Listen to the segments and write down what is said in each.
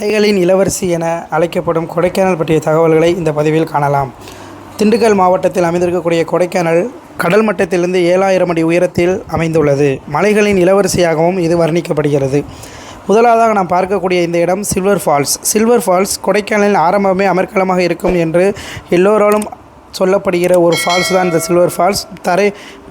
மலைகளின் இளவரசி என அழைக்கப்படும் கொடைக்கானல் பற்றிய தகவல்களை இந்த பதிவில் காணலாம். திண்டுக்கல் மாவட்டத்தில் அமைந்திருக்கக்கூடிய கொடைக்கானல் கடல் மட்டத்திலிருந்து ஏழாயிரம் அடி உயரத்தில் அமைந்துள்ளது. மலைகளின் இளவரசியாகவும் இது வர்ணிக்கப்படுகிறது. முதலாவதாக நாம் பார்க்கக்கூடிய இந்த இடம் சில்வர் ஃபால்ஸ். சில்வர் ஃபால்ஸ் கொடைக்கானலின் ஆரம்பமே அமர்க்களமாக இருக்கும் என்று எல்லோராலும் சொல்லப்படுகிற ஒரு ஃபால்ஸ் தான் இந்த சில்வர் ஃபால்ஸ் தரை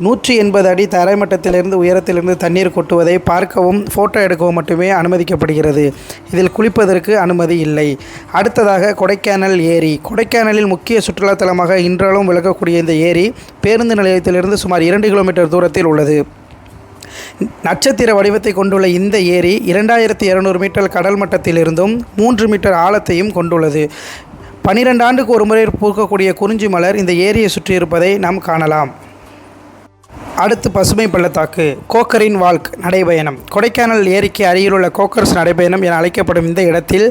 நூற்றி எண்பது அடி தரைமட்டத்திலிருந்து உயரத்திலிருந்து தண்ணீர் கொட்டுவதை பார்க்கவும் ஃபோட்டோ எடுக்கவும் மட்டுமே அனுமதிக்கப்படுகிறது. இதில் குளிப்பதற்கு அனுமதி இல்லை. அடுத்ததாக கொடைக்கானல் ஏரி. கொடைக்கானலில் முக்கிய சுற்றுலாத்தலமாக இன்றாலும் விளக்கக்கூடிய இந்த ஏரி பேருந்து நிலையத்திலிருந்து சுமார் இரண்டு கிலோமீட்டர் தூரத்தில் உள்ளது. நட்சத்திர வடிவத்தை கொண்டுள்ள இந்த ஏரி இரண்டாயிரத்தி இரநூறு மீட்டர் கடல் மட்டத்திலிருந்தும் மூன்று மீட்டர் ஆழத்தையும் கொண்டுள்ளது. பனிரெண்டு ஆண்டுக்கு ஒரு முறை பூக்கக்கூடிய குறிஞ்சி மலர் இந்த ஏரியை சுற்றி இருப்பதை நாம் காணலாம். அடுத்து பசுமை பள்ளத்தாக்கு கோக்கரின் வால்க் நடைபயணம். கொடைக்கானல் ஏரிக்கு அருகிலுள்ள கோக்கர்ஸ் நடைபயணம் என அழைக்கப்படும் இந்த இடத்தில்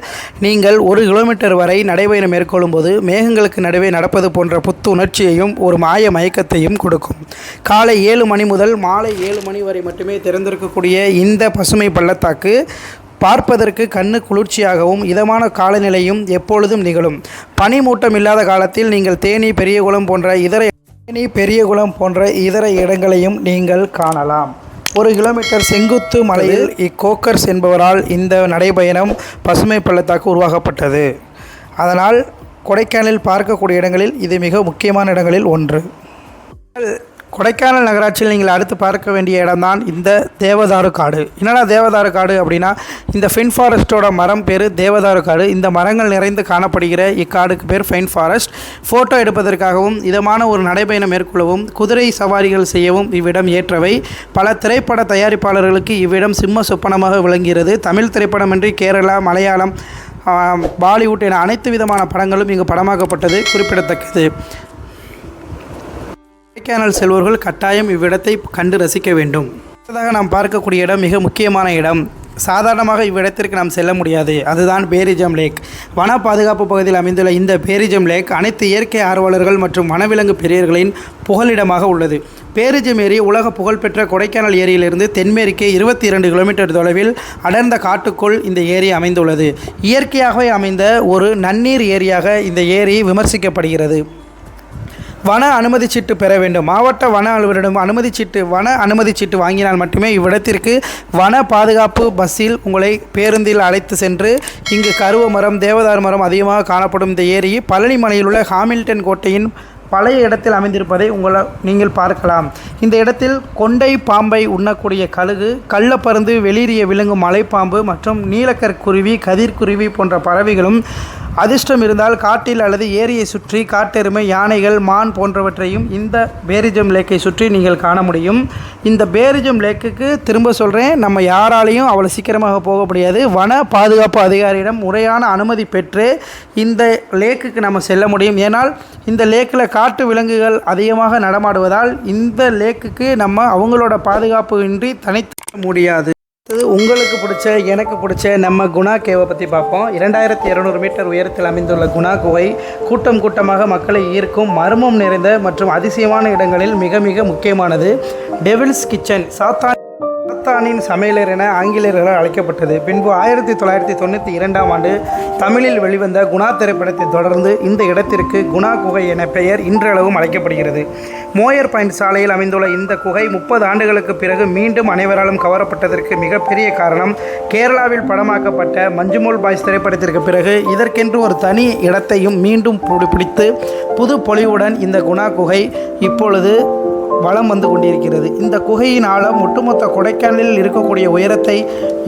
நீங்கள் ஒரு கிலோமீட்டர் வரை நடைபயணம் மேற்கொள்ளும்போது மேகங்களுக்கு நடுவே நடப்பது போன்ற புத்து உணர்ச்சியையும் ஒரு மாய மயக்கத்தையும் கொடுக்கும். காலை ஏழு மணி முதல் மாலை ஏழு மணி வரை மட்டுமே திறந்திருக்கக்கூடிய இந்த பசுமை பள்ளத்தாக்கு பார்ப்பதற்கு கண்ணு குளிர்ச்சியாகவும் இதமான காலநிலையும் எப்பொழுதும் நிகழும். பனிமூட்டம் இல்லாத காலத்தில் நீங்கள் தேனி பெரியகுளம் போன்ற இதர தேனி பெரியகுளம் போன்ற இதர இடங்களையும் நீங்கள் காணலாம். ஒரு கிலோமீட்டர் செங்குத்து மலையில் இக்கோக்கர்ஸ் என்பவரால் இந்த நடைபயணம் பசுமை பள்ளத்தாக்கு உருவாக்கப்பட்டது. அதனால் கொடைக்கானலில் பார்க்கக்கூடிய இடங்களில் இது மிக முக்கியமான இடங்களில் ஒன்று. கொடைக்கானல் நகராட்சியில் நீங்கள் அடுத்து பார்க்க வேண்டிய இடம்தான் இந்த தேவதாரு காடு. என்னடா தேவதாரு காடு அப்படின்னா இந்த ஃபென் ஃபாரஸ்ட்டோட மரம் பேர் தேவதாரு காடு. இந்த மரங்கள் நிறைந்து காணப்படுகிற இக்காடுக்கு பேர் ஃபென் ஃபாரஸ்ட். ஃபோட்டோ எடுப்பதற்காகவும் இதமான ஒரு நடைபயணம் மேற்கொள்ளவும் குதிரை சவாரிகள் செய்யவும் இவ்விடம் ஏற்றவை. பல திரைப்பட தயாரிப்பாளர்களுக்கு இவ்விடம் சிம்ம சொப்பனமாக விளங்குகிறது. தமிழ் திரைப்படமின்றி கேரளா மலையாளம் பாலிவுட் என அனைத்து விதமான படங்களும் இங்கு படமாக்கப்பட்டது குறிப்பிடத்தக்கது. கொடைக்கானல் செல்வர்கள் கட்டாயம் இவ்விடத்தை கண்டு ரசிக்க வேண்டும். அடுத்ததாக நாம் பார்க்கக்கூடிய இடம் மிக முக்கியமான இடம். சாதாரணமாக இவ்விடத்திற்கு நாம் செல்ல முடியாது. அதுதான் பேரிஜம் லேக். வன பாதுகாப்பு பகுதியில் அமைந்துள்ள இந்த பேரிஜம் லேக் அனைத்து இயற்கை ஆர்வலர்கள் மற்றும் வனவிலங்கு பெரியர்களின் புகலிடமாக உள்ளது. பேரிஜம் ஏரி உலக புகழ்பெற்ற கொடைக்கானல் ஏரியிலிருந்து தென்மேற்கே இருபத்தி இரண்டு கிலோமீட்டர் தொலைவில் அடர்ந்த காட்டுக்குள் இந்த ஏரி அமைந்துள்ளது. இயற்கையாகவே அமைந்த ஒரு நன்னீர் ஏரியாக இந்த ஏரி விமர்சிக்கப்படுகிறது. வன அனுமதி சீட்டு பெற வேண்டும். மாவட்ட வன அலுவலரிடம் அனுமதி சீட்டு வன அனுமதி சீட்டு வாங்கினால் மட்டுமே இவ்விடத்திற்கு வன பாதுகாப்பு பஸ்ஸில் உங்களை பேருந்தில் அழைத்து சென்று இங்கு கருவ மரம் தேவதார் மரம் அதிகமாக காணப்படும் இந்த ஏரி பழனி மலையில் உள்ள ஹாமில்டன் கோட்டையின் பழைய இடத்தில் அமைந்திருப்பதை உங்களை நீங்கள் பார்க்கலாம். இந்த இடத்தில் கொண்டை பாம்பை உண்ணக்கூடிய கழுகு கள்ளப்பருந்து வெளிரிய விலங்கும் மலைப்பாம்பு மற்றும் நீலக்கற்குருவி கதிர்குருவி போன்ற பறவைகளும் அதிர்ஷ்டம் இருந்தால் காட்டில் அல்லது ஏரியை சுற்றி காட்டெருமை யானைகள் மான் போன்றவற்றையும் இந்த பேரிஜம் லேக்கை சுற்றி நீங்கள் காண முடியும். இந்த பேரிஜம் லேக்குக்கு திரும்ப சொல்கிறேன் நம்ம யாராலையும் அவ்வளோ சீக்கிரமாக போக முடியாது. வன பாதுகாப்பு அதிகாரியிடம் முறையான அனுமதி பெற்று இந்த லேக்குக்கு நம்ம செல்ல முடியும். ஏனால் இந்த லேக்கில் காட்டு விலங்குகள் அதிகமாக நடமாடுவதால் இந்த லேக்குக்கு நம்ம அவங்களோட பாதுகாப்பு இன்றி தனித்து முடியாது. அடுத்தது உங்களுக்கு பிடிச்ச எனக்கு பிடிச்ச நம்ம குணா கேவை பற்றி பார்ப்போம். இரண்டாயிரத்தி இரநூறு மீட்டர் உயரத்தில் அமைந்துள்ள குணா குகை கூட்டம் கூட்டமாக மக்களை ஈர்க்கும் மர்மம் நிறைந்த மற்றும் அதிசயமான இடங்களில் மிக மிக முக்கியமானது. டெவில்ஸ் கிச்சன் சாத்தான் சாத்தானின் சமையலர் என ஆங்கிலேயர்களால் அழைக்கப்பட்டது. பின்பு ஆயிரத்தி தொள்ளாயிரத்தி தொண்ணூற்றி இரண்டாம் ஆண்டு தமிழில் வெளிவந்த குணா திரைப்படத்தை தொடர்ந்து இந்த இடத்திற்கு குணா குகை என பெயர் இன்றளவும் அழைக்கப்படுகிறது. மோயர் பாயிண்ட் சாலையில் அமைந்துள்ள இந்த குகை முப்பது ஆண்டுகளுக்கு பிறகு மீண்டும் அனைவராலும் கவரப்பட்டதற்கு மிகப்பெரிய காரணம் கேரளாவில் படமாக்கப்பட்ட மஞ்சுமோல் பாய்ஸ் திரைப்படத்திற்கு பிறகு இதற்கென்று ஒரு தனி இடத்தையும் மீண்டும் பிடித்து புது பொலிவுடன் இந்த குணா குகை இப்பொழுது வளம் வந்து கொண்டிருக்கிறது. இந்த குகையின் ஆழம் ஒட்டுமொத்த கொடைக்கானலில் இருக்கக்கூடிய உயரத்தை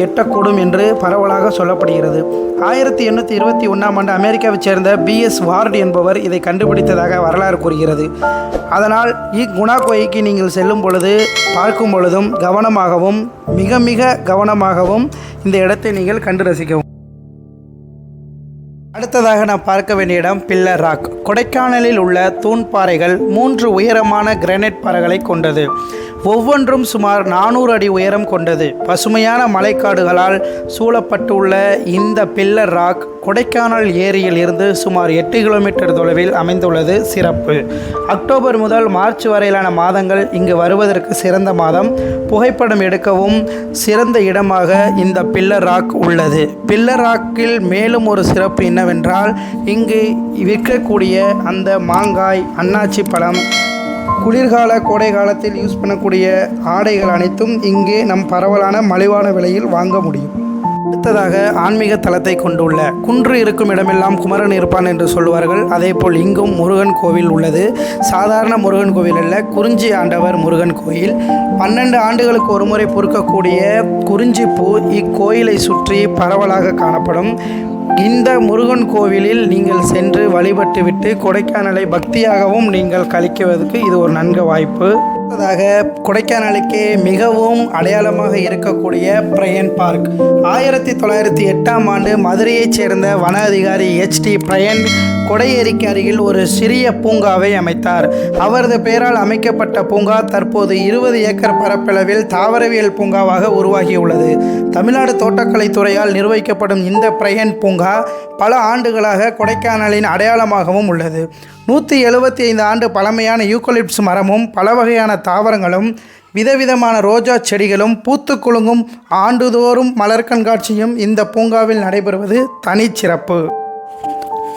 எட்டக்கூடும் என்று பரவலாக சொல்லப்படுகிறது. ஆயிரத்தி எண்ணூற்றி இருபத்தி ஒன்றாம் ஆண்டு அமெரிக்காவைச் சேர்ந்த பிஎஸ் வார்டு என்பவர் இதை கண்டுபிடித்ததாக வரலாறு கூறுகிறது. அதனால் இக்குணா குகைக்கு நீங்கள் செல்லும் பொழுது பார்க்கும் பொழுதும் கவனமாகவும் மிக மிக கவனமாகவும் இந்த இடத்தை நீங்கள் கண்டு ரசிக்கவும். அடுத்ததாக நாம் பார்க்க வேண்டிய இடம் பில்லர் ராக் கொடைக்கானலில் உள்ள தூண் பாறைகள் மூன்று உயரமான கிரானைட் பாறைகளை கொண்டது. ஒவ்வொன்றும் சுமார் நானூறு அடி உயரம் கொண்டது. பசுமையான மலைக்காடுகளால் சூழப்பட்டுள்ள இந்த பில்லர் ராக் கொடைக்கானல் ஏரியில் இருந்து சுமார் எட்டு கிலோமீட்டர் தொலைவில் அமைந்துள்ளது சிறப்பு. அக்டோபர் முதல் மார்ச் வரையிலான மாதங்கள் இங்கு வருவதற்கு சிறந்த மாதம். புகைப்படம் எடுக்கவும் சிறந்த இடமாக இந்த பில்லர் ராக் உள்ளது. பில்லர் ராக்கில் மேலும் ஒரு சிறப்பு என்னவென்றால் இங்கு விற்கக்கூடிய அந்த மாங்காய் அன்னாச்சி பழம் குளிர்கால கோடை காலத்தில் யூஸ் பண்ணக்கூடிய ஆடைகள் அனைத்தும் இங்கே நம் பரவலான மலிவான விலையில் வாங்க முடியும். அடுத்ததாக ஆன்மீக தலத்தை கொண்டுள்ள குன்று இருக்கும் இடமெல்லாம் குமரன் இருப்பான் என்று சொல்வார்கள் அதேபோல் இங்கும் முருகன் கோவில் உள்ளது. சாதாரண முருகன் கோவில் அல்ல குறிஞ்சி ஆண்டவர் முருகன் கோயில். பன்னெண்டு ஆண்டுகளுக்கு ஒருமுறை பொறுக்கக்கூடிய குறிஞ்சி பூ இக்கோயிலை சுற்றி பரவலாக காணப்படும். இந்த முருகன் கோவிலில் நீங்கள் சென்று வழிபட்டுவிட்டு கொடைக்கானலை பக்தியாகவும் நீங்கள் கழிக்குவதற்கு இது ஒரு நன்கு வாய்ப்பு. அடுத்ததாக கொடைக்கானலுக்கே மிகவும் அடையாளமாக இருக்கக்கூடிய பிரயன் பார்க். ஆயிரத்தி தொள்ளாயிரத்தி எட்டாம் ஆண்டு மதுரையைச் சேர்ந்த வன அதிகாரி எச்டி பிரயன் கொடையேரிக்கு அருகில் ஒரு சிறிய பூங்காவை அமைத்தார். அவரது பெயரால் அமைக்கப்பட்ட பூங்கா தற்போது இருபது ஏக்கர் பரப்பளவில் தாவரவியல் பூங்காவாக உருவாகியுள்ளது. தமிழ்நாடு தோட்டக்கலைத் துறையால் நிர்வகிக்கப்படும் இந்த பிரயன் பூங்கா பல ஆண்டுகளாக கொடைக்கானலின் அடையாளமாகவும் உள்ளது. நூற்றி எழுபத்தி ஐந்து ஆண்டு பழமையான யூக்கலிப்ஸ் மரமும் பல வகையான தாவரங்களும் விதவிதமான ரோஜா செடிகளும் பூத்து குலுங்கும் ஆண்டுதோறும் மலர் கண்காட்சியும் இந்த பூங்காவில் நடைபெறுவது தனிச்சிறப்பு.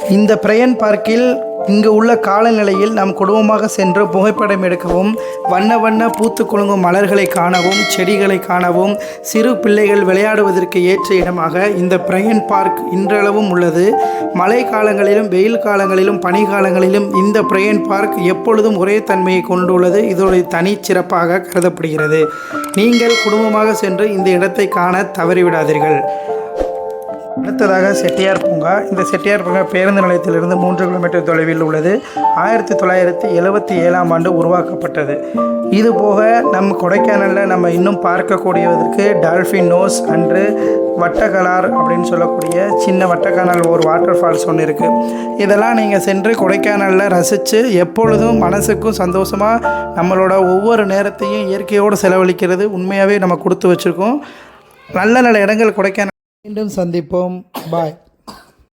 இந்த பிரையன் பார்க்கில் இங்கு உள்ள காலநிலையில் நாம் குடும்பமாக சென்று புகைப்படம் எடுக்கவும் வண்ண வண்ண பூத்து குலுங்கும் மலர்களை காணவும் செடிகளை காணவும் சிறு பிள்ளைகள் விளையாடுவதற்கு ஏற்ற இடமாக இந்த பிரையன் பார்க் இன்றளவும் உள்ளது. மழை காலங்களிலும் வெயில் காலங்களிலும் பனி காலங்களிலும் இந்த பிரையன் பார்க் எப்பொழுதும் ஒரே தன்மையை கொண்டுள்ளது. இதோடைய தனிச்சிறப்பாக கருதப்படுகிறது. நீங்கள் குடும்பமாக சென்று இந்த இடத்தை காண தவறிவிடாதீர்கள். அடுத்ததாக செட்டியார் பூங்கா. இந்த செட்டியார் பூங்கா பேருந்து நிலையத்திலிருந்து மூன்று கிலோமீட்டர் தொலைவில் உள்ளது. ஆயிரத்தி தொள்ளாயிரத்தி எழுபத்தி ஏழாம் ஆண்டு உருவாக்கப்பட்டது. இது போக நம் கொடைக்கானலில் நம்ம இன்னும் பார்க்கக்கூடியதற்கு டால்ஃபின் நோஸ் அன்று வட்டக்கலார் அப்படின்னு சொல்லக்கூடிய சின்ன வட்டக்கானல் ஒரு வாட்டர் ஃபால்ஸ் ஒன்று இருக்குது இதெல்லாம் நீங்கள் சென்று கொடைக்கானலில் ரசித்து எப்பொழுதும் மனசுக்கும் சந்தோஷமாக நம்மளோட ஒவ்வொரு நேரத்தையும் இயற்கையோடு செலவழிக்கிறது உண்மையாகவே நம்ம கொடுத்து வச்சுருக்கோம். நல்ல நல்ல இடங்கள் கொடைக்கானல் மீண்டும் சந்திப்போம். பாய்